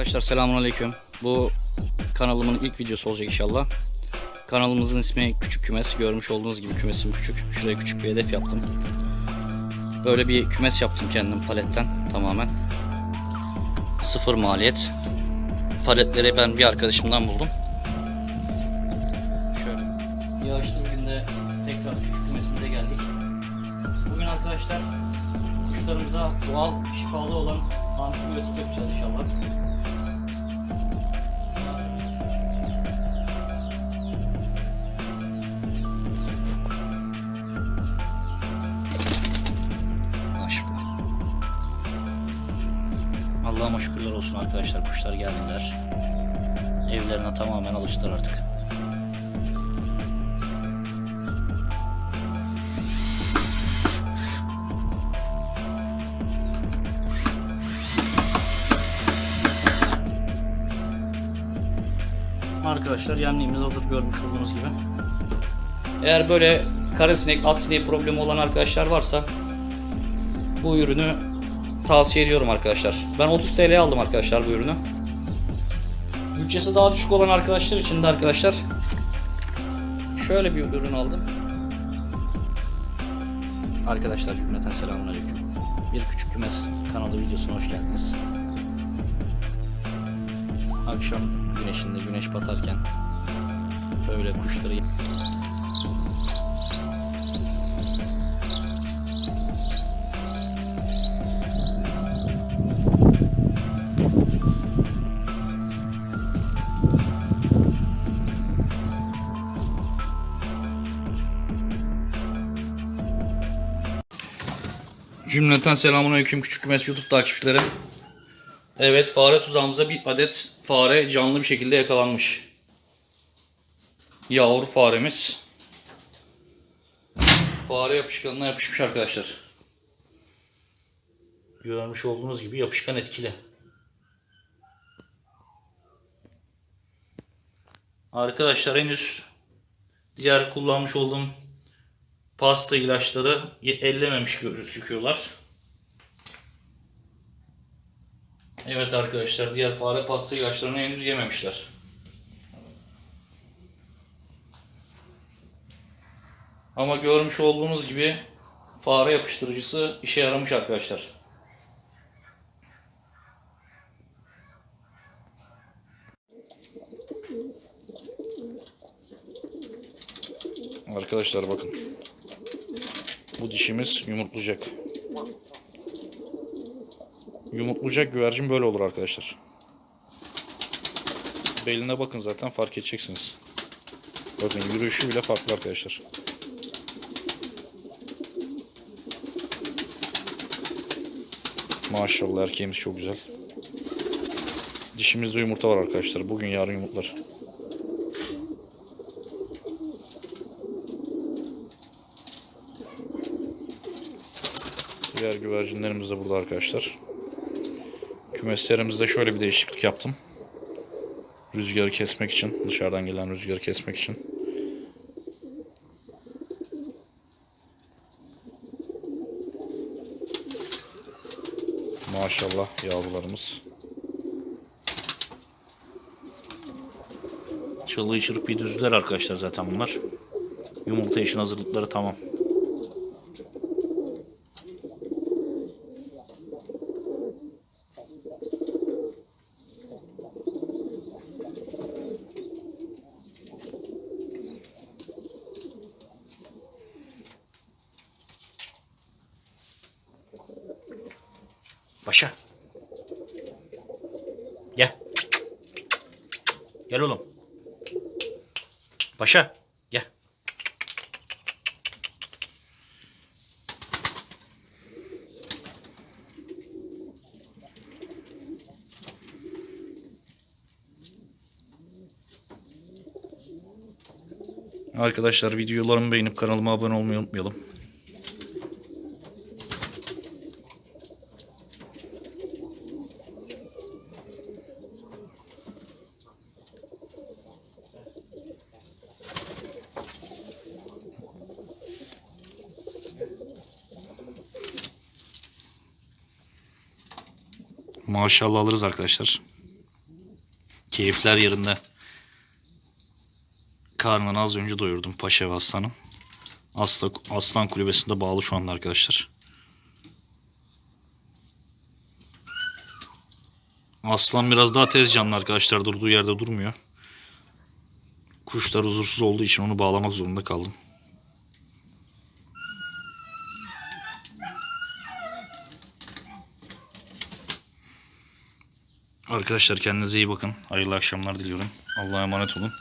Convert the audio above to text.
Arkadaşlar selamünaleyküm. Bu kanalımın ilk videosu olacak inşallah. Kanalımızın ismi Küçük Kümes. Görmüş olduğunuz gibi kümesim küçük. Şuraya küçük bir hedef yaptım. Böyle bir kümes yaptım kendim paletten tamamen. Sıfır maliyet. Paletleri ben bir arkadaşımdan buldum. Şöyle. Yağışlı bir günde tekrar küçük kümesimize geldik. Bugün arkadaşlar kuşlarımıza doğal şifalı olan antibiyotik yapacağız inşallah. Allah'ıma şükürler olsun arkadaşlar kuşlar geldiler. Evlerine tamamen alıştılar artık. Arkadaşlar yemliğimiz hazır görmüş olduğunuz gibi. Eğer böyle kara sinek, at sineği problemi olan arkadaşlar varsa bu ürünü tavsiye ediyorum arkadaşlar. Ben 30 TL aldım arkadaşlar bu ürünü. Bütçesi daha düşük olan arkadaşlar için de arkadaşlar şöyle bir ürün aldım. Arkadaşlar cümleten selamünaleyküm. Bir küçük kümes kanalı videosuna hoş geldiniz. Akşam güneşinde güneş batarken böyle kuşları Cümleten selamünaleyküm küçük kümes YouTube takipçileri. Evet fare tuzağımıza bir adet fare canlı bir şekilde yakalanmış. Yavru faremiz. Fare yapışkanına yapışmış arkadaşlar. Görmüş olduğunuz gibi yapışkan etkili. Arkadaşlar henüz diğer kullanmış olduğum pasta ilaçları ellememiş gözüküyorlar. Evet arkadaşlar diğer fare pasta ilaçlarını henüz yememişler. Ama görmüş olduğunuz gibi fare yapıştırıcısı işe yaramış arkadaşlar. Arkadaşlar bakın. Bu dişimiz yumurtlayacak. Yumurtlayacak güvercin böyle olur arkadaşlar. Beline bakın zaten fark edeceksiniz. Bakın yürüyüşü bile farklı arkadaşlar. Maşallah erkeğimiz çok güzel. Dişimizde yumurta var arkadaşlar. Bugün yarın yumurtlar. Diğer güvercinlerimiz de burada arkadaşlar. Kümeslerimizde şöyle bir değişiklik yaptım. Rüzgarı kesmek için, dışarıdan gelen rüzgarı kesmek için. Maşallah yavrularımız. Çığlığı çırpıyı düzdüler arkadaşlar zaten bunlar. Yumurta işin hazırlıkları tamam. Başa. Gel. Gel oğlum. Başa. Gel. Arkadaşlar videolarımı beğenip kanalıma abone olmayı unutmayalım. Maşallah alırız arkadaşlar. Keyifler yerinde. Karnını az önce doyurdum Paşa ve Aslan'ın. Aslan, Aslan kulübesinde bağlı şu anda arkadaşlar. Aslan biraz daha tez canlı arkadaşlar. Durduğu yerde durmuyor. Kuşlar huzursuz olduğu için onu bağlamak zorunda kaldım. Arkadaşlar kendinize iyi bakın. Hayırlı akşamlar diliyorum. Allah'a emanet olun.